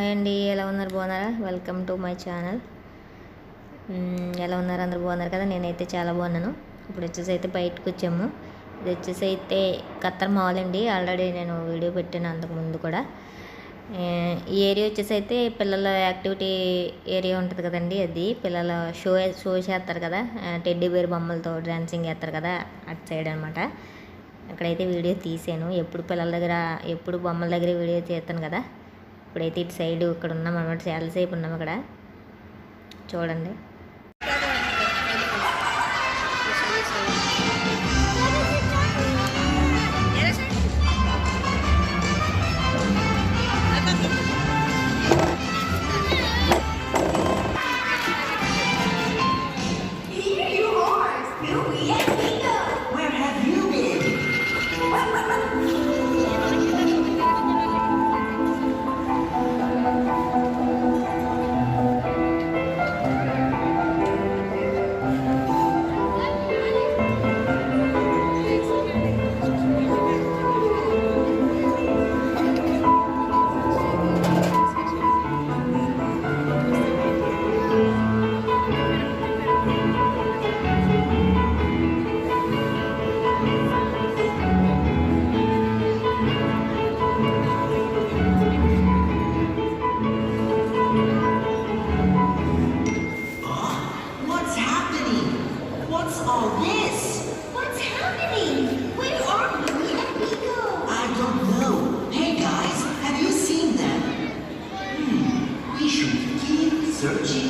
Hi అండి ఎలా ఉన్నారు? బాగున్నారా? వెల్కమ్ టు మై ఛానల్ ఎలా ఉన్నారు? అందరు బాగున్నారు కదా? నేనైతే చాలా బాగున్నాను. ఇప్పుడు వచ్చేసి అయితే బయటకు వచ్చాము. ఇది వచ్చేసి అయితే కత్తర్ మాల్ అండి. ఆల్రెడీ నేను వీడియో పెట్టాను అంతకుముందు కూడా. ఈ ఏరియా వచ్చేసి అయితే పిల్లల యాక్టివిటీ ఏరియా ఉంటుంది కదండి అది. పిల్లల షో షో చేస్తారు కదా. టెడ్డీ బేర్ బొమ్మలతో డ్యాన్సింగ్ చేస్తారు కదా అటు సైడ్ అనమాట అక్కడైతే వీడియో తీసాను. ఎప్పుడు పిల్లల దగ్గర ఎప్పుడు బొమ్మల దగ్గర వీడియో తీస్తాను కదా. ఇప్పుడైతే ఇటు సైడ్ ఇక్కడ ఉన్నాం అనమాట చాలాసేపు ఉన్నాం అక్కడ. చూడండి. Searching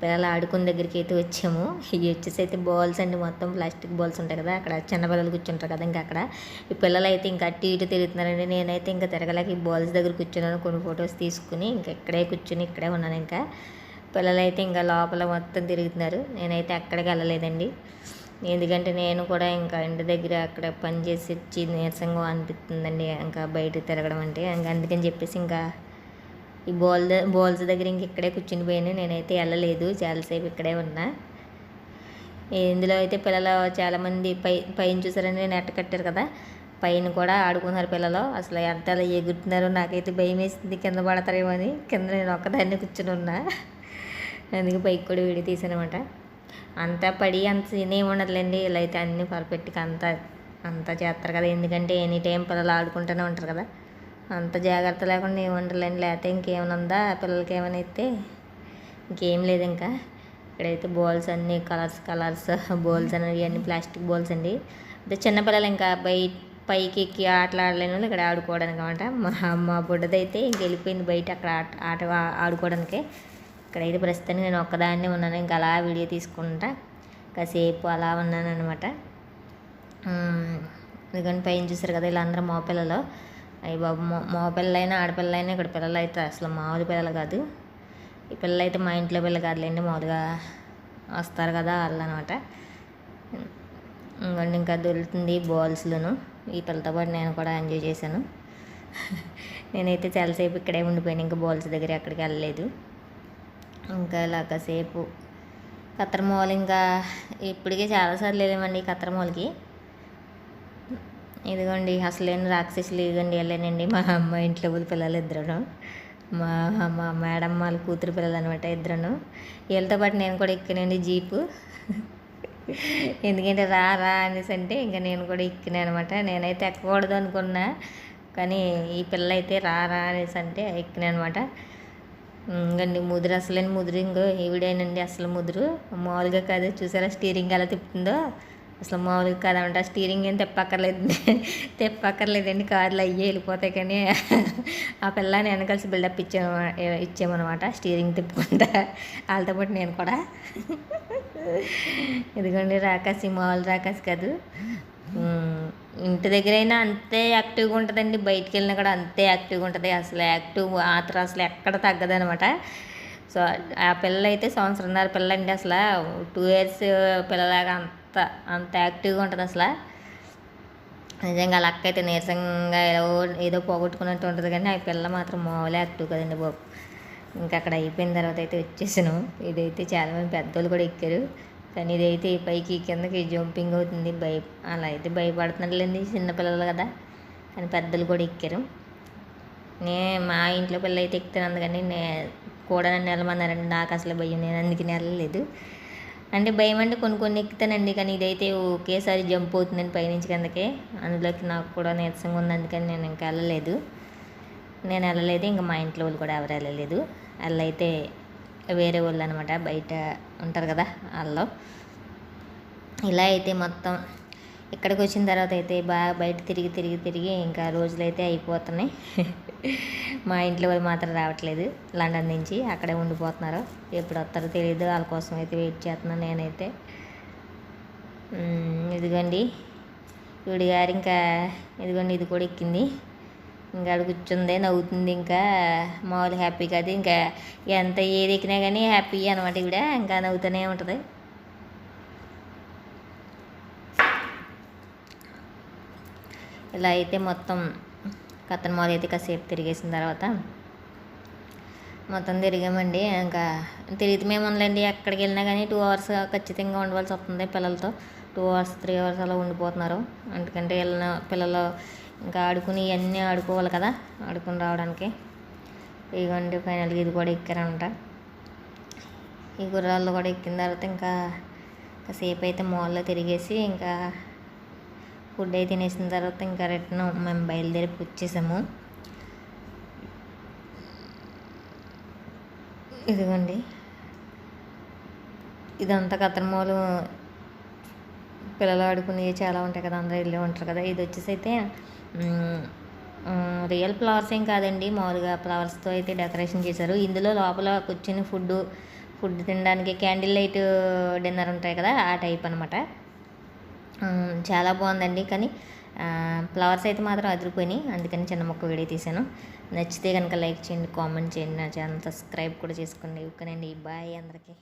పిల్లలు ఆడుకునే దగ్గరికి అయితే వచ్చాము. ఇవి వచ్చేసి అయితే బాల్స్ అండి మొత్తం ప్లాస్టిక్ బాల్స్ ఉంటాయి కదా అక్కడ చిన్న పిల్లలు కూర్చుంటారు కదా ఇంకా అక్కడ. ఈ పిల్లలు అయితే ఇంకా అటు ఇటు తిరుగుతున్నారండి. నేనైతే ఇంకా తిరగలేక ఈ బాల్స్ దగ్గర కూర్చున్నాను కొన్ని ఫొటోస్ తీసుకుని ఇంకా ఇక్కడే కూర్చుని ఇక్కడే ఉన్నాను ఇంకా. పిల్లలు అయితే ఇంకా లోపల మొత్తం తిరుగుతున్నారు. నేనైతే అక్కడికి వెళ్ళలేదండి. ఎందుకంటే నేను కూడా ఇంకా ఇంటి దగ్గర అక్కడ పని చేసి వచ్చి నీరసంగా అనిపిస్తుందండి ఇంకా బయట తిరగడం అంటే. ఇంకా అందుకని చెప్పేసి ఇంకా ఈ బాల్ బోల్స్ దగ్గర ఇంక ఇక్కడే కూర్చుని పోయాను. నేనైతే వెళ్ళలేదు చాలాసేపు ఇక్కడే ఉన్నా. ఇందులో అయితే పిల్లలు చాలామంది పై పైన చూసారని నెట్ కట్టారు కదా. పైన కూడా ఆడుకున్నారు పిల్లలు. అసలు ఎంత అలా ఎగురుతున్నారో నాకైతే భయం వేసింది కింద పడతారేమో అని. కింద నేను ఒక్కదాన్ని కూర్చుని ఉన్నా. అందుకే పైకి కూడా వీడియో తీసానమాట. అంతా పడి అంత సీన్ ఏమి ఉండదులేండి. ఇలా అయితే అన్నీ పర్ఫెక్ట్గా అంతా అంతా చేస్తారు కదా. ఎందుకంటే ఎనీ టైం పిల్లలు ఆడుకుంటూనే ఉంటారు కదా. అంత జాగ్రత్త లేకుండా ఏమి ఉండలేండి లేకపోతే ఇంకేమైనా ఉందా? పిల్లలకి ఏమైనా అయితే ఇంకేం లేదు ఇంకా. ఇక్కడైతే బాల్స్ అన్ని కలర్స్ కలర్స్ బౌల్స్ అనేవి అన్ని ప్లాస్టిక్ బాల్స్ అండి. అంటే చిన్నపిల్లలు ఇంకా బయట పైకి ఎక్కి ఆటలు ఆడలేని వాళ్ళు ఇక్కడ ఆడుకోవడానికి అనమాట మా మా బుడ్డదైతే ఇంక వెళ్ళిపోయింది బయట అక్కడ ఆట ఆట ఆడుకోవడానికి. ఇక్కడైతే ప్రస్తుతానికి నేను ఒక్కదాన్నే ఉన్నాను. ఇంకా అలా వీడియో తీసుకుంటా. కాసేపు అలా ఉన్నాను అనమాట ఎందుకంటే పైన చూసారు కదా వీళ్ళందరూ మా పిల్లలు. అయ్యి బాబు మో మగ పిల్లలైనా ఆడపిల్లలైనా ఇక్కడ పిల్లలు అయితే అసలు మామూలు పిల్లలు కాదు. ఈ పిల్లలు అయితే మా ఇంట్లో పిల్లలు కాదులేండి మామూలుగా వస్తారు కదా వాళ్ళు అనమాట ఇంకోండి ఇంకా దొరుకుతుంది బాల్స్లోను. ఈ పిల్లతో పాటు నేను కూడా ఎంజాయ్ చేశాను. నేనైతే చాలాసేపు ఇక్కడే ఉండిపోయాను ఇంకా బాల్స్ దగ్గర ఎక్కడికి వెళ్ళలేదు. ఇంకా ఇలా కాసేపు కత్తరమూల ఇంకా ఇప్పటికే చాలాసార్లు వెళ్ళామండి కత్తరమూలకి ఇదిగోండి అసలు నేను రాక్షసులు ఇదిగోండి వెళ్ళానండి. మా అమ్మ ఇంట్లో వాళ్ళ పిల్లలు ఇద్దరును. మా మా మేడం వాళ్ళ కూతురు పిల్లలు అనమాట ఇద్దరును. వీళ్ళతో పాటు నేను కూడా ఎక్కినండి జీపు. ఎందుకంటే రా రా అనేసి అంటే ఇంకా నేను కూడా ఎక్కినా అనమాట నేనైతే ఎక్కకూడదు అనుకున్నా కానీ ఈ పిల్ల అయితే రా రా అనేసి అంటే ఎక్కినా అనమాట ఇంకండి ముదురు అసలేని ముదురు ఇంకో ఈవిడేనండి అసలు ముదురు. మామూలుగా కాదు చూసారా స్టీరింగ్ ఎలా తిప్పుతుందో? అసలు మామూలుగా కాదనమాట. స్టీరింగ్ ఏం తెప్పక్కర్లేదు. తెప్పక్కర్లేదండి. కార్లు అయ్యి వెళ్ళిపోతాయి కానీ ఆ పిల్లని వెనకలిసి బిల్డప్ ఇచ్చాము ఇచ్చామన్నమాట స్టీరింగ్ తిప్పుకుంటా. వాళ్ళతో పాటు నేను కూడా. ఇదిగోండి రాకాసి మామూలు రాకాసి కాదు. ఇంటి దగ్గరైనా అంతే యాక్టివ్గా ఉంటుందండి. బయటికి వెళ్ళినా కూడా అంతే యాక్టివ్గా ఉంటుంది. అసలు యాక్టివ్ ఆత్ర అసలు ఎక్కడ తగ్గదనమాట. సో ఆ పిల్ల అయితే సంవత్సరంన్నర పిల్ల అండి అసలు. టూ ఇయర్స్ పిల్లలాగా అంత అంత యాక్టివ్గా ఉంటుంది అసలు. నిజంగా అలా అక్క అయితే నీరసంగా ఏదో ఏదో పోగొట్టుకున్నట్టు ఉంటుంది కానీ ఆ పిల్ల మాత్రం మామూలు యాక్టివ్ కదండి బాబు. ఇంకా అక్కడ అయిపోయిన తర్వాత అయితే వచ్చేసాను. ఇదైతే చాలామంది పెద్దోళ్ళు కూడా ఎక్కారు. కానీ ఇదైతే ఈ పైకి కిందకి జంపింగ్ అవుతుంది. భయ అలా అయితే భయపడుతున్నట్లేండి చిన్నపిల్లలు కదా. కానీ పెద్దలు కూడా ఎక్కారు. నే మా ఇంట్లో పిల్ల అయితే ఎక్కుతాను. అందుకని నే కూడా నన్ను వెళ్ళమన్నారండి నాకు అసలు భయం. నేను అందుకని వెళ్ళలేదు. అంటే భయం అంటే కొన్ని కొన్ని ఎక్కుతానండి కానీ ఇదైతే ఒకేసారి జంప్ అవుతుందని పైనుంచి కిందకే. అందులోకి నాకు కూడా నీరసంగా ఉంది అందుకని నేను ఇంకా వెళ్ళలేదు. నేను వెళ్ళలేదు ఇంకా మా ఇంట్లో వాళ్ళు కూడా ఎవరు వెళ్ళలేదు. వాళ్ళు అయితే వేరే వాళ్ళు అనమాట బయట ఉంటారు కదా వాళ్ళు ఇలా అయితే మొత్తం ఇక్కడికి వచ్చిన తర్వాత అయితే బాగా బయట తిరిగి తిరిగి తిరిగి ఇంకా రోజులు అయితే అయిపోతున్నాయి. మా ఇంట్లో వాళ్ళు మాత్రం రావట్లేదు లండన్ నుంచి అక్కడే ఉండిపోతున్నారు. ఎప్పుడు వస్తారో తెలియదు వాళ్ళ కోసం అయితే వెయిట్ చేస్తున్నాను నేనైతే. ఇదిగోండి. వీడి గారు ఇంకా ఇదిగోండి ఇది కూడా ఎక్కింది. ఇంకా ఆడ కూర్చుంది నవ్వుతుంది ఇంకా. మామూలు హ్యాపీ కాదు ఇంకా ఎంత ఏది ఎక్కినా కానీ హ్యాపీ అనమాట ఇవిడ ఇంకా నవ్వుతూనే ఉంటుంది. ఇలా అయితే మొత్తం కథన మాల్ అయితే కాసేపు తిరిగేసిన తర్వాత మొత్తం తిరిగామండి. ఇంకా తిరిగితే ఉందండి ఎక్కడికి వెళ్ళినా కానీ టూ అవర్స్ ఖచ్చితంగా ఉండవలసి వస్తుంది పిల్లలతో. టూ అవర్స్ త్రీ అవర్స్ అలా ఉండిపోతున్నారు. ఎందుకంటే వెళ్ళిన పిల్లలు ఇంకా ఆడుకుని ఇవన్నీ ఆడుకోవాలి కదా ఆడుకుని రావడానికి. ఇదిగోండి ఫైనల్గా ఇది కూడా ఎక్కారంట. ఈ గుర్రాల్లో కూడా ఎక్కిన తర్వాత ఇంకా కాసేపు అయితే మాల్లో తిరిగేసి ఇంకా ఫుడ్ అయితే తినేసిన తర్వాత ఇంకా రిటర్న్ మేము బయలుదేరి వచ్చేసాము. ఇదిగోండి. ఇదంతా కత్రమూలు పిల్లలు ఆడుకునేవి చాలా ఉంటాయి కదా అందరూ వెళ్ళి ఉంటారు కదా. ఇది వచ్చేసి అయితే రియల్ ఫ్లవర్స్ ఏం కాదండి. మామూలుగా ఫ్లవర్స్తో అయితే డెకరేషన్ చేశారు. ఇందులో లోపల కూర్చుని ఫుడ్ ఫుడ్ తినడానికి క్యాండిల్ లైట్ డిన్నర్ ఉంటాయి కదా ఆ టైప్ అనమాట చాలా బాగుందండి. కానీ ఫ్లవర్స్ అయితే మాత్రం అదిరిపోయినాయి. అందుకని చిన్న మొక్క వీడియో తీశాను. నచ్చితే కనుక లైక్ చేయండి కామెంట్ చేయండి. నా ఛానల్ సబ్స్క్రైబ్ కూడా చేసుకోండి. ఓకేనండి. బాయ్ అందరికీ.